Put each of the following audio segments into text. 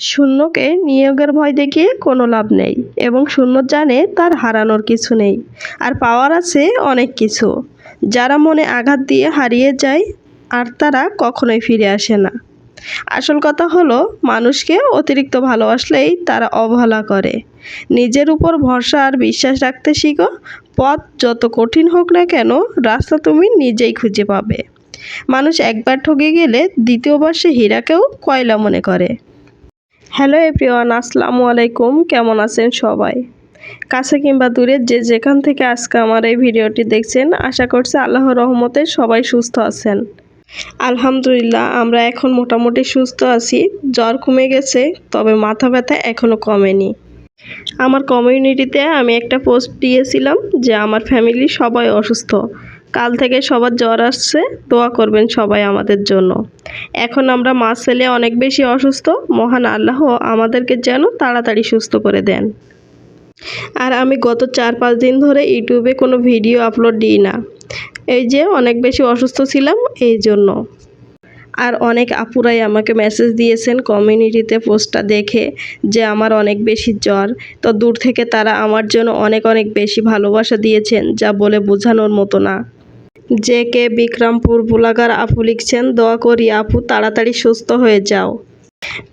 শূন্যকে নিয়োগের ভয় দেখিয়ে কোনো লাভ নেই এবং শূন্য জানে তার হারানোর কিছু নেই। আর পাওয়ার আছে অনেক কিছু। যারা মনে আঘাত দিয়ে হারিয়ে যায়, আর তারা কখনোই ফিরে আসে না। আসল কথা হলো, মানুষকে অতিরিক্ত ভালোবাসলেই তারা অবহেলা করে। নিজের উপর ভরসা আর বিশ্বাস রাখতে শিখো, পথ যত কঠিন হোক না কেন, রাস্তা তুমি নিজেই খুঁজে পাবে। মানুষ একবার ঠকে গেলে দ্বিতীয়বার সে হীরাকেও কয়লা মনে করে। হ্যালো এভরিওয়ান, আসসালামু আলাইকুম। কেমন আছেন সবাই? কাছে কিংবা দূরে যে যেখান থেকে আজকে আমার এই ভিডিওটি দেখছেন, আশা করছি আল্লাহর রহমতে সবাই সুস্থ আছেন। আলহামদুলিল্লাহ, আমরা এখন মোটামুটি সুস্থ আছি। জ্বর কমে গেছে, তবে মাথা ব্যথা এখনও কমেনি। আমার কমিউনিটিতে আমি একটা পোস্ট দিয়েছিলাম যে, আমার ফ্যামিলি সবাই অসুস্থ। কাল থেকে সবার জ্বর আসছে, দোয়া করবেন সবাই আমাদের জন্য। এখন আমরা মা ছেলে অনেক বেশি অসুস্থ, মহান আল্লাহ আমাদেরকে যেন তাড়াতাড়ি সুস্থ করে দেন। আর আমি গত চার পাঁচ দিন ধরে ইউটিউবে কোনো ভিডিও আপলোড দিই না। এই যে অনেক বেশি অসুস্থ ছিলাম এই জন্য। আর অনেক আপুরাই আমাকে মেসেজ দিয়েছেন কমিউনিটিতে পোস্টটা দেখে যে আমার অনেক বেশি জ্বর। তো দূর থেকে তারা আমার জন্য অনেক অনেক বেশি ভালোবাসা দিয়েছেন, যা বলে বোঝানোর মতো না। যে কে বিক্রমপুর বুলাগার আপু লিখছেন, দোয়া করি আপু, তাড়াতাড়ি সুস্থ হয়ে যাও।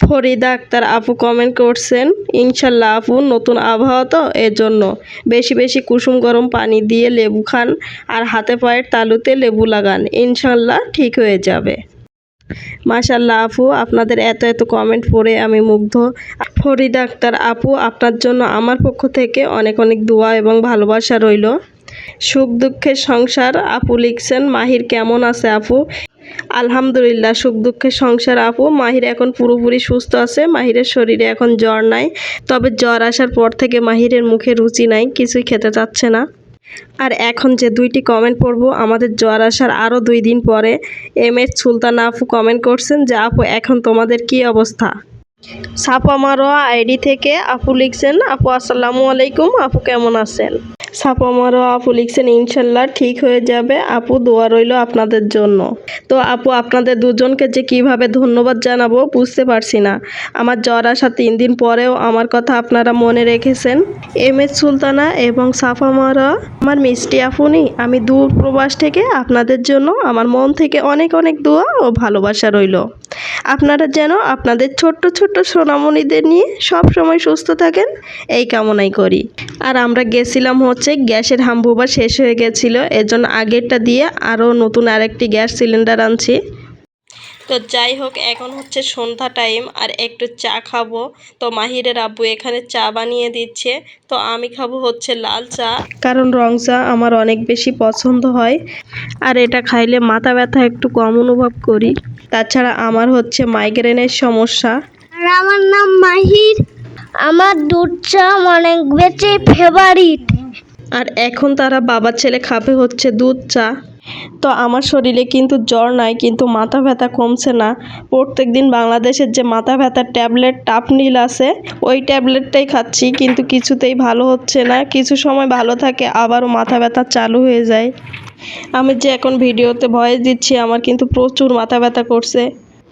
ফরিদা আক্তার আপু কমেন্ট করছেন, ইনশাল্লাহ আপু, নতুন আবহাওয়া তো, এজন্য। বেশি বেশি কুসুম গরম পানি দিয়ে লেবু খান আর হাতে পায়ের তালুতে লেবু লাগান। ইনশাল্লাহ ঠিক হয়ে যাবে। মাশাল্লাহ আপু, আপনাদের এত এত কমেন্ট পড়ে আমি মুগ্ধ। ফরিদা আক্তার আপু, আপনার জন্য আমার পক্ষ থেকে অনেক অনেক দোয়া এবং ভালোবাসা রইল। সুখ দুঃখের সংসার। আপু লিখছেন, মাহির কেমন আছে আপু? আলহামদুলিল্লাহ, সুখ দুঃখের সংসার আপু। মাহির এখন পুরোপুরি সুস্থ আছে। মাহিরের শরীরে এখন জ্বর নাই। তবে জ্বর আসার পর থেকে মাহিরের মুখে রুচি নাই, কিছুই খেতে চাচ্ছে না। আর এখন যে দুইটি কমেন্ট পড়ব, আমাদের জ্বর আসার আরও দুই দিন পরে। এম এস সুলতানা আপু কমেন্ট করছেন যে, আপু, এখন তোমাদের কি অবস্থা? সাপা মারোয়া আইডি থেকে আপু লিখছেন, আপু, আসসালামু আলাইকুম, আপু কেমন আছেন? সাপা মারোয়া আপু লিখছেন, ইনশাল্লাহ ঠিক হয়ে যাবে, আপু দোয়া রইল আপনাদের জন্য। তো আপু, আপনাদের দুজনকে যে কীভাবে ধন্যবাদ জানাব বুঝতে পারছি না। আমার জ্বর আসা তিন দিন পরেও আমার কথা আপনারা মনে রেখেছেন? এম এস সুলতানা এবং সাফা মারা আমার মিষ্টি আফুনি, আমি দূর প্রবাস থেকে আপনাদের জন্য আমার মন থেকে অনেক অনেক দোয়া ও ভালোবাসা রইল। আপনারা যেন আপনাদের ছোট্ট ছোট্ট সোনামণিদের নিয়ে সব সময় সুস্থ থাকেন, এই কামনাই করি। আর আমরা গেছিলাম হচ্ছে গ্যাসের হাম্বুবা শেষ হয়ে গেছিল, এজন্য আগেরটা দিয়ে আরও নতুন আরেকটি গ্যাস সিলিন্ডার আনছি। তো যাই হোক, এখন হচ্ছে সন্ধ্যা টাইম, আর একটু চা খাব। তো মাহিরের আব্বু এখানে চা বানিয়ে দিচ্ছে। তো আমি খাব হচ্ছে লাল চা। কারণ রং চা আমার অনেক বেশি পছন্দ হয়। আর এটা খাইলে মাথা ব্যথা একটু কম অনুভব করি। তাছাড়া আমার হচ্ছে মাইগ্রেনের সমস্যা। আর আমার নাম মাহির। আমার দুধ চা অনেক বেশি ফেভারিট আর এখন তারা বাবার ছেলে খাবে হচ্ছে দুধ চা। তো আমার শরীরে কিন্তু জ্বর নাই কিন্তু মাথা ব্যথা কমছে না। প্রত্যেক দিন বাংলাদেশের যে মাথা ব্যথার ট্যাবলেট টাপনিল আছে ওই ট্যাবলেটটাই খাচ্ছি কিন্তু কিছুতেই ভালো হচ্ছে না। কিছু সময় ভালো থাকে আবারও মাথা ব্যথা চালু হয়ে যায়। আমি যে এখন ভিডিওতে ভয়েস দিচ্ছি, আমার কিন্তু প্রচুর মাথা ব্যথা করছে।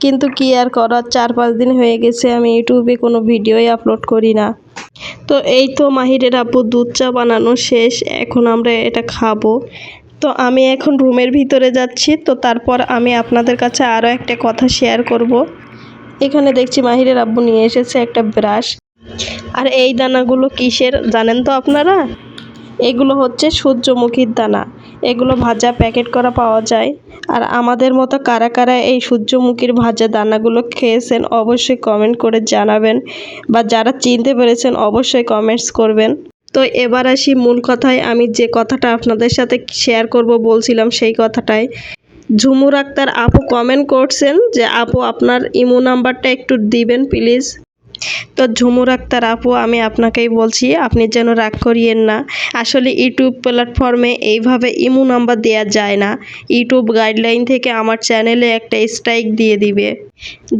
কিন্তু কি আর করার, চার পাঁচ দিন হয়ে গেছে, আমি ইউটিউবে কোনো ভিডিওই আপলোড করি না। তো এই তো মাহিরের আপু দুধ চা বানানো শেষ, এখন আমরা এটা খাব। তো আমি এখন রুমের ভিতরে যাচ্ছি, তো তারপর আমি আপনাদের কাছে আরও একটা কথা শেয়ার করব। এখানে দেখছি মাহিরের আব্বু নিয়ে এসেছে একটা ব্রাশ। আর এই দানাগুলো কিসের জানেন তো আপনারা? এগুলো হচ্ছে সূর্যমুখীর দানা। এগুলো ভাজা প্যাকেট করা পাওয়া যায়। আর আমাদের মতো কারা কারা এই সূর্যমুখীর ভাজা দানাগুলো খেয়েছেন অবশ্যই কমেন্ট করে জানাবেন। বা যারা চিনতে পেরেছেন অবশ্যই কমেন্টস করবেন। তো এবার আসি মূল কথায়। আমি যে কথাটা আপনাদের সাথে শেয়ার করব বলছিলাম সেই কথাটাই ঝুমুর আক্তার আপু কমেন্ট করছেন যে, আপু, আপনার ইমো নাম্বারটা একটু দিবেন প্লিজ তো ঝুমুর আক্তার আপু, আমি আপনাকেই বলছি, আপনি যেন রাগ করিয়েন না। আসলে ইউটিউব প্ল্যাটফর্মে এইভাবে ইমো নাম্বার দেওয়া যায় না। ইউটিউব গাইডলাইন থেকে আমার চ্যানেলে একটা স্ট্রাইক দিয়ে দিবে।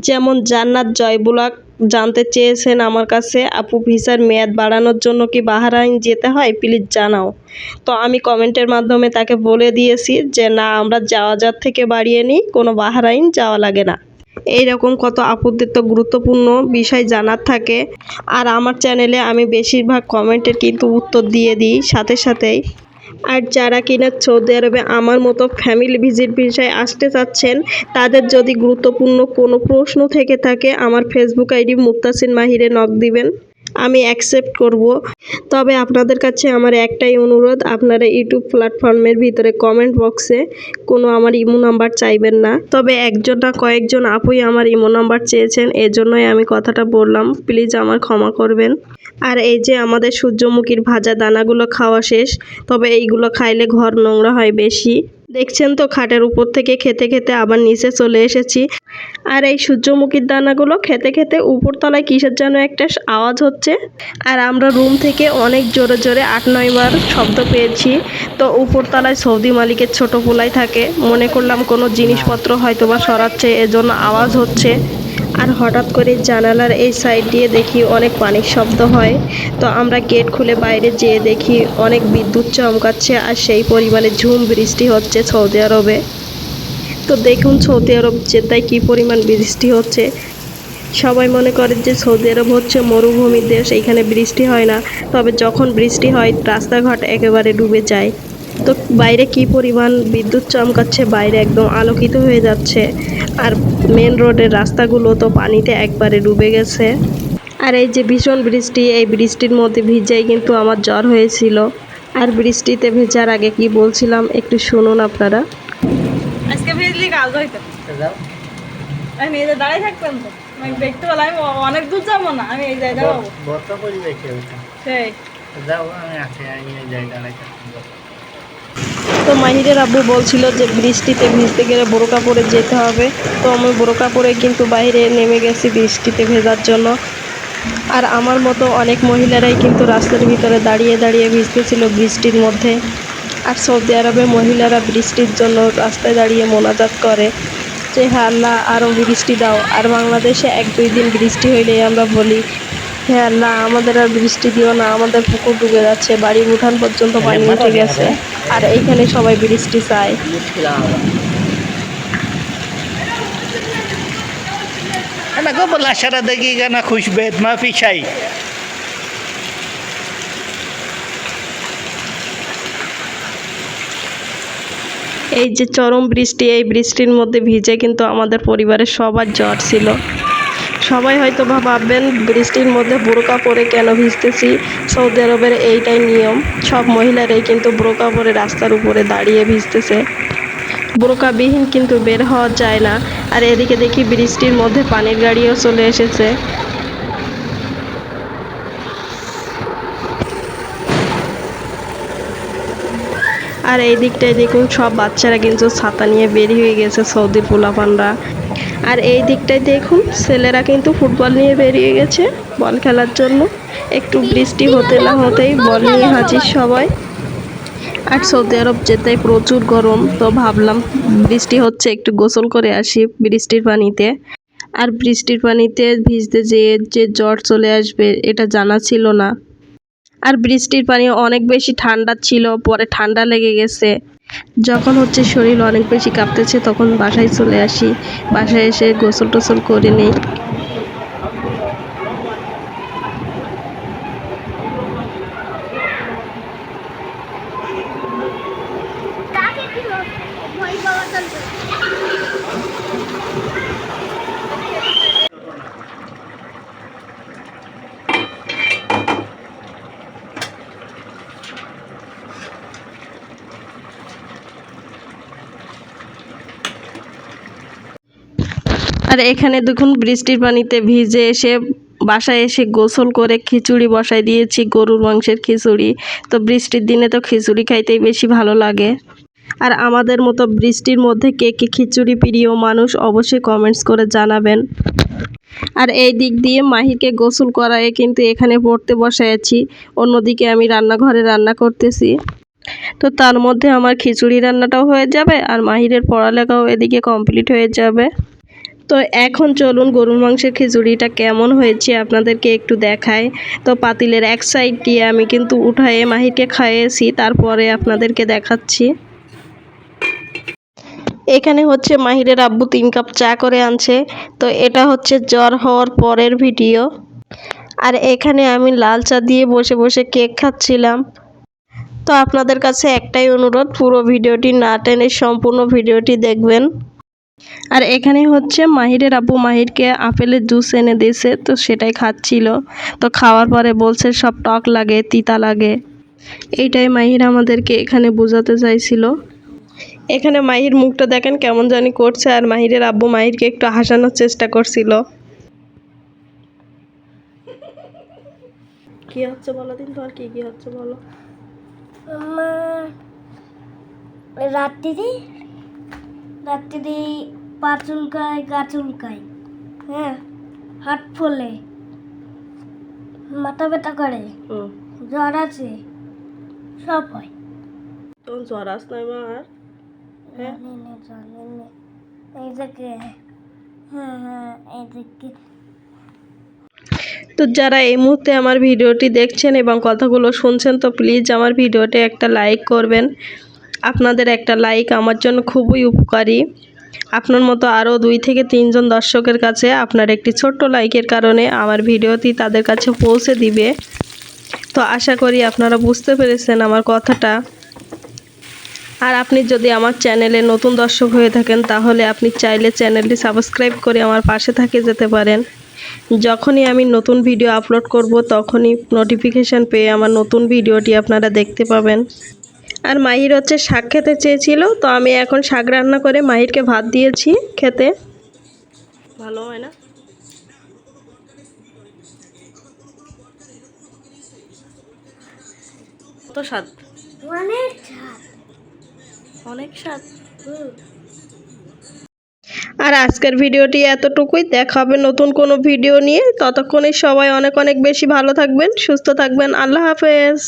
যেমন জান্নাত জয়বুলাক জানতে চেয়েছেন আমার কাছে, আপু ভিসার মেয়াদ বাড়ানোর জন্য কি বাহারাইন যেতে হয়? প্লিজ জানাও। তো আমি কমেন্টের মাধ্যমে তাকে বলে দিয়েছি যে, না, আমরা যাওয়া যার থেকে বাড়িয়ে নিই, কোনো বাহারাইন যাওয়া লাগে না। এইরকম কত আপত্তিত গুরুত্বপূর্ণ বিষয় জানার থাকে। আর আমার চ্যানেলে আমি বেশিরভাগ কমেন্টের কিন্তু উত্তর দিয়ে দিই, সাথে সাথেই। আর যারা কিনা সৌদি আরবে আমার মতো ফ্যামিলি ভিজিট বিষয়ে আসতে চাচ্ছেন, তাদের যদি গুরুত্বপূর্ণ কোনো প্রশ্ন থেকে থাকে, আমার ফেসবুক আইডি মুক্তাসিন মাহিরে নক দিবেন। আমি অ্যাকসেপ্ট করব। তবে আপনাদের কাছে আমার একটাই অনুরোধ, আপনারা ইউটিউব প্ল্যাটফর্মের ভিতরে কমেন্ট বক্সে কোনো আমার ইমো নাম্বার চাইবেন না। তবে একজন না কয়েকজন আপুই আমার ইমো নাম্বার চেয়েছেন, এজন্যই আমি কথাটা বললাম। প্লিজ আমার ক্ষমা করবেন। আর এই যে আমাদের সূর্যমুখীর ভাজা দানাগুলো খাওয়া শেষ, তবে এইগুলো খাইলে ঘর নোংরা হয় বেশি। দেখছেন তো, খাটের উপর থেকে খেতে খেতে আবার নিচে চলে এসেছি। আর এই সূর্যমুখীর দানাগুলো খেতে খেতে উপরতলায় কিসের যেন একটা আওয়াজ হচ্ছে। আর আমরা রুম থেকে অনেক জোরে জোরে আট নয়বার শব্দ পেয়েছি। তো উপরতলায় সৌদি মালিকের ছোট পোলাই থাকে। মনে করলাম কোনো জিনিসপত্র হয়তো বা সরাচ্ছে, এজন্য আওয়াজ হচ্ছে। আর হঠাৎ করে জানালার এই সাইড দিয়ে দেখি অনেক পানির শব্দ হয়। তো আমরা গেট খুলে বাইরে যেয়ে দেখি অনেক বিদ্যুৎ চমকাচ্ছে আর সেই পরিমাণে ঝুম বৃষ্টি হচ্ছে সৌদি আরবে। তো দেখুন সৌদি আরব জেদ্দায় কী পরিমাণ বৃষ্টি হচ্ছে। সবাই মনে করে যে সৌদি আরব হচ্ছে মরুভূমির দেশ এইখানে বৃষ্টি হয় না। তবে যখন বৃষ্টি হয়, রাস্তাঘাট একেবারে ডুবে যায়। তো বাইরে কী পরিমাণ বিদ্যুৎ চমকাচ্ছে, বাইরে একদম আলোকিত হয়ে যাচ্ছে। আর মেন রোডের রাস্তাগুলো তো পানিতে একবারে ডুবে গেছে। আর এই যে ভীষণ বৃষ্টি এই বৃষ্টির মধ্যে ভিজাই কিন্তু আমার জ্বর হয়েছিল। আর বৃষ্টিতে ভেজার আগে কি বলছিলাম একটু শুনুন আপনারা। আজকে ভিজলি কাল হইতো আমি এই দাঁড়াই থাকতাম তো আমি দেখতে পেলাম আমি অনেক দূর যাব না আমি এই জায়গায় যাব। সেই। যাও আমি আছি আমি এই জায়গায় তো মাহিরের আব্বু বলছিল যে বৃষ্টিতে ভিজতে গেলে বোরকা পরে যেতে হবে। তো আমি বোরকা পরে কিন্তু বাইরে নেমে গেছি বৃষ্টিতে ভেজার জন্য। আর আমার মতো অনেক মহিলারাই কিন্তু রাস্তার ভিতরে দাঁড়িয়ে দাঁড়িয়ে ভিজতেছিল বৃষ্টির মধ্যে। আর সৌদি আরবে মহিলারা বৃষ্টির জন্য রাস্তায় দাঁড়িয়ে মোনাজাত করে। যে হ্যাঁ আল্লাহ আরও বৃষ্টি দাও। আর বাংলাদেশে এক দুই দিন বৃষ্টি হইলেই আমরা বলি হ্যাঁ, হে আল্লাহ আমাদের আর বৃষ্টি দিও না আমাদের পুকুর ডুবে যাচ্ছে বাড়ির উঠান পর্যন্ত পানি উঠে গেছে। আর এইখানে সবাই বৃষ্টি চায়। এই যে চরম বৃষ্টি এই বৃষ্টির মধ্যে ভিজে কিন্তু আমাদের পরিবারের সবার জ্বর ছিল। সবাই হয়তো ভাববেন, বৃষ্টির মধ্যে বোরকা পরে কেন ভিজতেছি? সৌদি আরবের এইটাই নিয়ম। সব মহিলারাই কিন্তু বোরকা পরে রাস্তার উপরে দাঁড়িয়ে ভিজতেছে। বোরকাবিহীন কিন্তু বের হওয়া যায় না। আর এদিকে দেখি বৃষ্টির মধ্যে পানির গাড়িও চলে এসেছে। আর এই দিকটায় দেখুন, সব বাচ্চারা কিন্তু ছাতা নিয়ে বের হয়ে গেছে সৌদির পোলাপানরা। আর এই দিকটায় দেখুন, ছেলেরা কিন্তু ফুটবল নিয়ে বেরিয়ে গেছে বল খেলার জন্য। একটু বৃষ্টি হতে না হতেই বল নিয়ে হাজির সবাই। আর সৌদি আরব যেতে প্রচুর গরম, তো ভাবলাম বৃষ্টি হচ্ছে, একটু গোসল করে আসি বৃষ্টির পানিতে। আর বৃষ্টির পানিতে ভিজতে যেয়ে যে জ্বর চলে আসবে, এটা জানা ছিল না। আর বৃষ্টির পানি অনেক বেশি ঠান্ডা ছিল, পরে ঠান্ডা লেগে গেছে। যখন হচ্ছে শরীর অনেক বেশি কাঁপতেছে, তখন বাসায় চলে আসি। বাসায় এসে গোসল টোসল করে নিই আর এখানে দেখুন বৃষ্টির পানিতে ভিজে এসে বাসায় এসে গোসল করে খিচুড়ি বসাই দিয়েছি, গরুর মাংসের খিচুড়ি। তো বৃষ্টির দিনে তো খিচুড়ি খাইতেই বেশি ভালো লাগে। আর আমাদের মতো বৃষ্টির মধ্যে কে কে খিচুড়ি প্রিয় মানুষ অবশ্যই কমেন্টস করে জানাবেন। আর এই দিক দিয়ে মাহিকে গোসল করায় কিন্তু এখানে পড়তে বসাইছি অন্যদিকে আমি রান্নাঘরে রান্না করতেছি। তো তার মধ্যে আমার খিচুড়ি রান্নাটাও হয়ে যাবে আর মাহিরের পড়ালেখাও এদিকে কমপ্লিট হয়ে যাবে। তো এখন চলুন গরুর মাংসের খিচুড়িটা কেমন হয়েছে আপনাদেরকে একটু দেখাই। তো পাতিলের এক সাইড দিয়ে আমি কিন্তু উঠায়ে মাহিরকে খাইয়েছি, তারপরে আপনাদেরকে দেখাচ্ছি। এখানে হচ্ছে মাহিরের আব্বু তিন কাপ চা করে আনছে, তো এটা হচ্ছে জ্বর হওয়ার পরের ভিডিও। আর এখানে আমি লাল চা দিয়ে বসে বসে কেক খাচ্ছিলাম। তো আপনাদের কাছে একটাই অনুরোধ, পুরো ভিডিওটি না টেনে সম্পূর্ণ ভিডিওটি দেখবেন। আর এখানে হচ্ছে মাহিরের আব্বু মাহিরকে আপেলের জুস এনে দিয়েছে তো সেটাই খাচ্ছিল। তো খাওয়ার পরে বলছে সব টক লাগে তিতা লাগে। এইটাই মাহির আমাদেরকে এখানে বোঝাতে চাইছিল। এখানে মাহির মুখটা দেখেন কেমন জানি করছে আর মাহিরের আব্বু মাহিরকে একটু হাসানোর চেষ্টা করছিল। কি হচ্ছে বলো দিন তোমার কি কি হচ্ছে বলো? আমার রাত্রিরে পা চুলকায় গা চুলকায় হ্যাঁ? হাত ফোলে মাথা ব্যথা করে হুম। জ্বর আছে সব হয়। তখন জ্বর আস নাই মা আর হ্যাঁ। এই দেখে হ্যাঁ হ্যাঁ এই দেখে তো যারা এই মুহূর্তে আমার ভিডিওটি দেখছেন এবং কথাগুলো শুনছেন তো প্লিজ আমার ভিডিওতে একটা লাইক করবেন। আপনাদের একটা লাইক আমার জন্য খুবই উপকারী। আপনার মতো আরও দুই থেকে তিনজন দর্শকের কাছে আপনার একটি ছোট্ট লাইকের কারণে আমার ভিডিওটি তাদের কাছে পৌঁছে দিবে। তো আশা করি আপনারা বুঝতে পেরেছেন আমার কথাটা। আর আপনি যদি আমার চ্যানেলে নতুন দর্শক হয়ে থাকেন, তাহলে আপনি চাইলে চ্যানেলটি সাবস্ক্রাইব করে আমার পাশে থাকে যেতে পারেন। যখনই আমি নতুন ভিডিও আপলোড করব, তখনই নোটিফিকেশান পেয়ে আমার নতুন ভিডিওটি আপনারা দেখতে পাবেন। আর মাহির হচ্ছে শাক খেতে চেয়েছিল তো আমি এখন শাক রান্না করে মাহিরকে ভাত দিয়েছি খেতে। ভালো হয় না? কত স্বাদ? অনেক ঝাল অনেক স্বাদ? আর আজকের ভিডিওটি এতটুকুই দেখা হবে নতুন কোনো ভিডিও নিয়ে। ততক্ষণে সবাই অনেক অনেক বেশি ভালো থাকবেন সুস্থ থাকবেন। আল্লাহ হাফেজ।